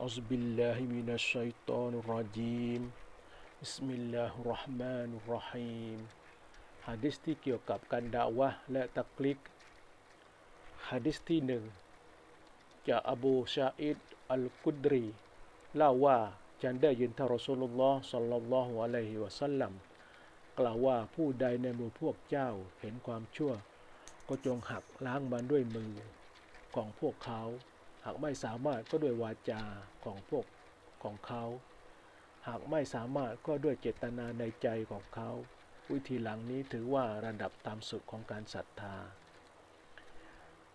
أعوذ بالله من الشيطان الرجيم بسم الله الرحمن الرحيم ฮะดิษที่เกี่ยวกับการด่าวะห์และตักลิกฮะดิษที่หนึ่งจากอบูชาอิดอัลกุดรีเล่าว่าฉันได้ยินท่านรอสูลุลลอฮ์สัลลัลลอฮุอะลัยฮิวะสัลลัมกล่าวว่าผู้ใดในหมู่พวกเจ้าเห็นความชั่ว ก็จงหักล้างมันด้วยมือของพวกเขา หากไม่สามารถก็ด้วยวาจาของพวกของเขา หากไม่สามารถก็ด้วยเจตนาในใจของเขา วิธีหลังนี้ถือว่าระดับตามสุดของการศรัทธา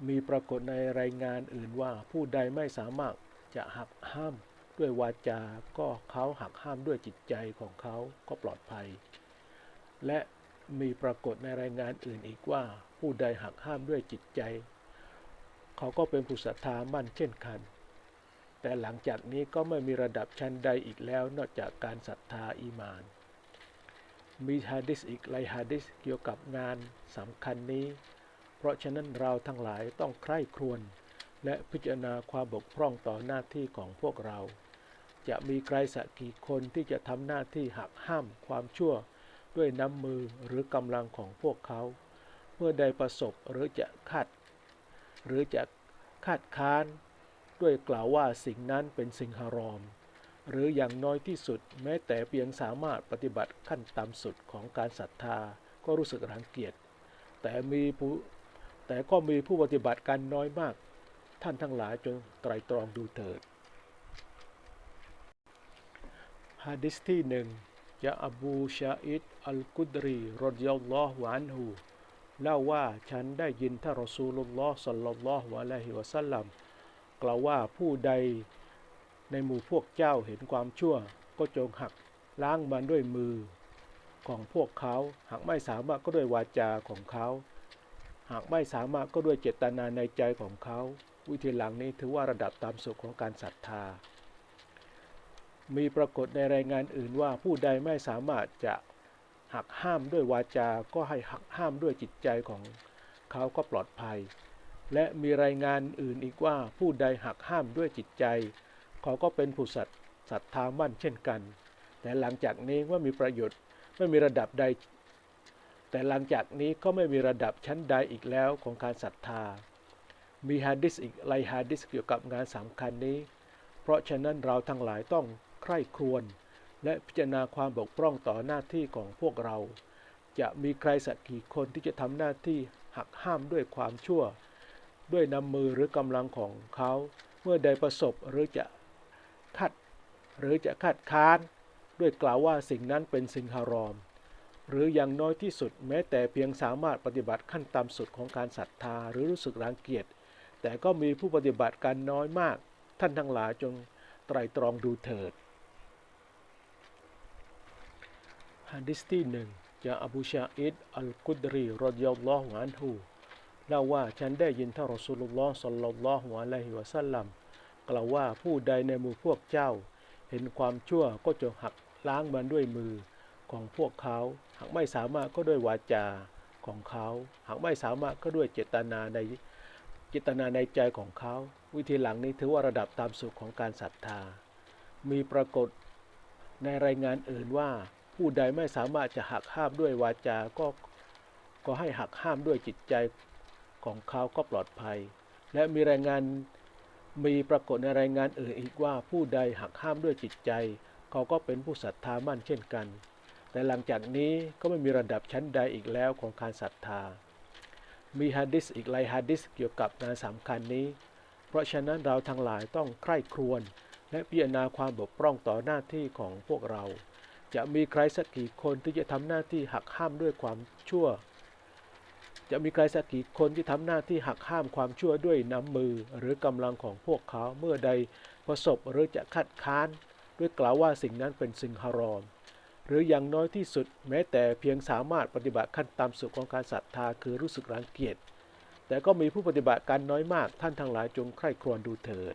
มีปรากฏในรายงานอื่นว่าผู้ใดไม่สามารถจะหักห้ามด้วยวาจาก็เขาหักห้ามด้วยจิตใจของเขาก็ปลอดภัย และมีปรากฏในรายงานอื่นอีกว่า ผู้ใดหักห้ามด้วยจิตใจ เขาก็เป็นผู้ศรัทธามั่นเช่นกัน แต่หลังจากนี้ก็ไม่มีระดับชั้นใดอีกแล้วนอกจากการศรัทธาอีมาน มีฮะดิษอีกหลายฮะดิษเกี่ยวกับงานสำคัญนี้ เพราะฉะนั้นเราทั้งหลายต้องใคร่ครวญและพิจารณาความบกพร่องต่อหน้าที่ของพวกเรา จะมีใครสักกี่คนที่จะทำหน้าที่หักห้ามความชั่วด้วยน้ำมือหรือกำลังของพวกเขา เมื่อใดประสบหรือจะคาดหรือจะ คาดค้าน ด้วยกล่าวว่าสิ่งนั้นเป็นสิ่งฮารอม หรืออย่างน้อยที่สุดแม้แต่เพียงสามารถปฏิบัติขั้นต่ำสุดของการศรัทธาก็รู้สึกรังเกียจ แต่มีผู้แต่ก็มีผู้ปฏิบัติการน้อยมาก ท่านทั้งหลายจงไตรตรองดูเถิดฮะดิษที่หนึ่งจากอบูชาอิดอัลกุดรีรดิยัลลอฮุอันฮู เล่าว่าฉันได้ยินท่านรอซูลุลลอฮ์สัลลัลลอฮุอะลัยฮิวะสัลลัมกล่าวว่าผู้ใดในหมู่พวกเจ้าเห็นความชั่ว ก็จงหักล้างมันด้วยมือของพวกเขา หากไม่สามารถก็ด้วยวาจาของเขา หากไม่สามารถก็ด้วยเจตนาในใจของเขา วิธีหลังนี้ถือว่าระดับตามสุขของการศรัทธา มีปรากฏในรายงานอื่นว่าผู้ใดไม่สามารถจะ หักห้ามด้วยวาจาก็ให้หักห้ามด้วยจิตใจของเขาก็ปลอดภัย และมีรายงานอื่นอีกว่าผู้ใดหักห้ามด้วยจิตใจ เขาก็เป็นผู้สัตย์ศรัทธามั่นเช่นกัน แต่หลังจากนี้ว่ามีประโยชน์ไม่มีระดับใด แต่หลังจากนี้ก็ไม่มีระดับชั้นใดอีกแล้วของการศรัทธา มีฮะดิษอีกหลายฮะดิษเกี่ยวกับงานสำคัญนี้ เพราะฉะนั้นเราทั้งหลายต้องใคร่ครวญ และพิจารณาความบกพร่องต่อหน้าที่ของพวกเรา จะมีใครสักกี่คนที่จะทำหน้าที่หักห้ามด้วยความชั่ว ด้วยน้ำมือหรือกำลังของเขา เมื่อใดประสบหรือจะคัดหรือจะคัดค้าน ด้วยกล่าวว่าสิ่งนั้นเป็นสิ่งฮารอม หรืออย่างน้อยที่สุดแม้แต่เพียงสามารถปฏิบัติขั้นต่ำสุดของการศรัทธาหรือรู้สึกรังเกียจแต่ก็มีผู้ปฏิบัติการน้อยมาก ท่านทั้งหลายจงไตรตรองดูเถิด ฮะดิษที่หนึ่งจากอบูชาอิดอัลกุดรีรดิยัลลอฮุอันฮูเล่าว่าฉันได้ยินท่านรอสูลุลลอฮ์สัลลัลลอฮุอะลัยฮิวะสัลลัมกล่าวว่าผู้ใดในหมู่พวกเจ้า เห็นความชั่วก็จงหักล้างมันด้วยมือของพวกเขา หากไม่สามารถก็ด้วยวาจาของเขา หากไม่สามารถก็ด้วยเจตนาในเจตนาในใจของเขา วิธีหลังนี้ถือว่าระดับตามสุขของการศรัทธา มีปรากฏในรายงานอื่นว่า ผู้ใดไม่สามารถจะหักห้ามด้วยวาจาก็ก็ให้หักห้ามด้วยจิตใจของเขาก็ปลอดภัย และมีรายงานมีปรากฏในรายงานอื่นอีกว่าผู้ใดหักห้ามด้วยจิตใจ เขาก็เป็นผู้ศรัทธามั่นเช่นกัน แต่หลังจากนี้ก็ไม่มีระดับชั้นใดอีกแล้วของการศรัทธา มีฮะดิษอีกหลายฮะดิษเกี่ยวกับงานสำคัญนี้ เพราะฉะนั้นเราทั้งหลายต้องใคร่ครวญและพิจารณาความบกพร่องต่อหน้าที่ของพวกเรา จะมีใครสักกี่คนที่จะทำหน้าที่หักห้ามด้วยความชั่ว จะมีใครสักกี่คนที่ทำหน้าที่หักห้ามความชั่วด้วยน้ำมือหรือกำลังของพวกเขาเมื่อใดประสบหรือจะคัดค้าน ด้วยกล่าวว่าสิ่งนั้นเป็นสิ่งฮารอม หรืออย่างน้อยที่สุดแม้แต่เพียงสามารถปฏิบัติขั้นต่ำสุดของการศรัทธาคือรู้สึกรังเกียจแต่ก็มีผู้ปฏิบัติการน้อยมากท่านทั้งหลายจงใคร่ครวญดูเถิด